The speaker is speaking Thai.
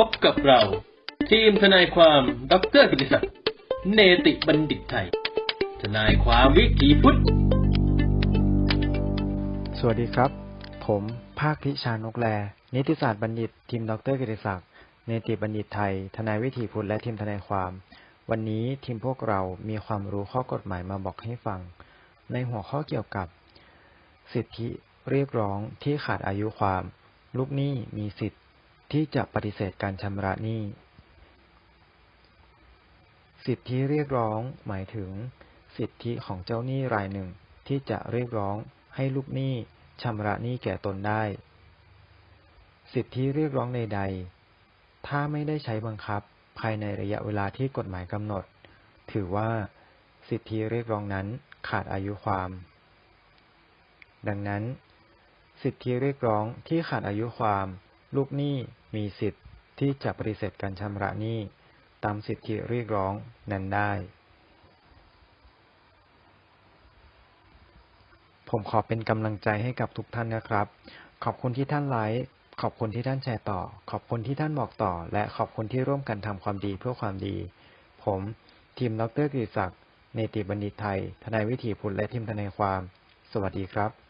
พบกับเรา ทีมทนายความดรกิติศักดิ์เนติบัณฑิตไทย ทนายความวิถีพุทธ สวัสดีครับ ผม ภาคพิชานกแล นิติศาสตร์บัณฑิต ทีมดรกิติศักดิ์เนติบัณฑิตไทย ทนายวิถีพุทธและทีมทนายความ วันนี้ทีมพวกเรามีความรู้ข้อกฎหมายมาบอกให้ฟัง ในหัวข้อเกี่ยวกับ สิทธิเรียกร้องที่ขาดอายุความ ลูกหนี้มีสิทธิ์ ที่จะปฏิเสธการชำระหนี้ สิทธิเรียกร้องหมายถึง สิทธิของเจ้าหนี้รายหนึ่งที่จะเรียกร้องให้ลูกหนี้ชำระหนี้แก่ตนได้ สิทธิเรียกร้องใดๆ ถ้าไม่ได้ใช้บังคับภายในระยะเวลาที่กฎหมายกำหนด ถือว่า สิทธิเรียกร้องนั้นขาดอายุความ ดังนั้น สิทธิเรียกร้องที่ขาดอายุความ ลูกหนี้มีสิทธิ์ที่จะปฏิเสธการชำระหนี้ตามสิทธิเรียกร้องนั้นได้ ผมขอเป็นกำลังใจให้กับทุกท่านนะครับ ขอบคุณที่ท่านไลค์ ขอบคุณที่ท่านแชร์ต่อ ขอบคุณที่ท่านบอกต่อ และขอบคุณที่ร่วมกันทำความดีเพื่อความดี ผม ทีมดรกฤษศักดิ์เนติบัณฑิตไทย ทนายวิถีพุทธและทีมทนายความ สวัสดีครับ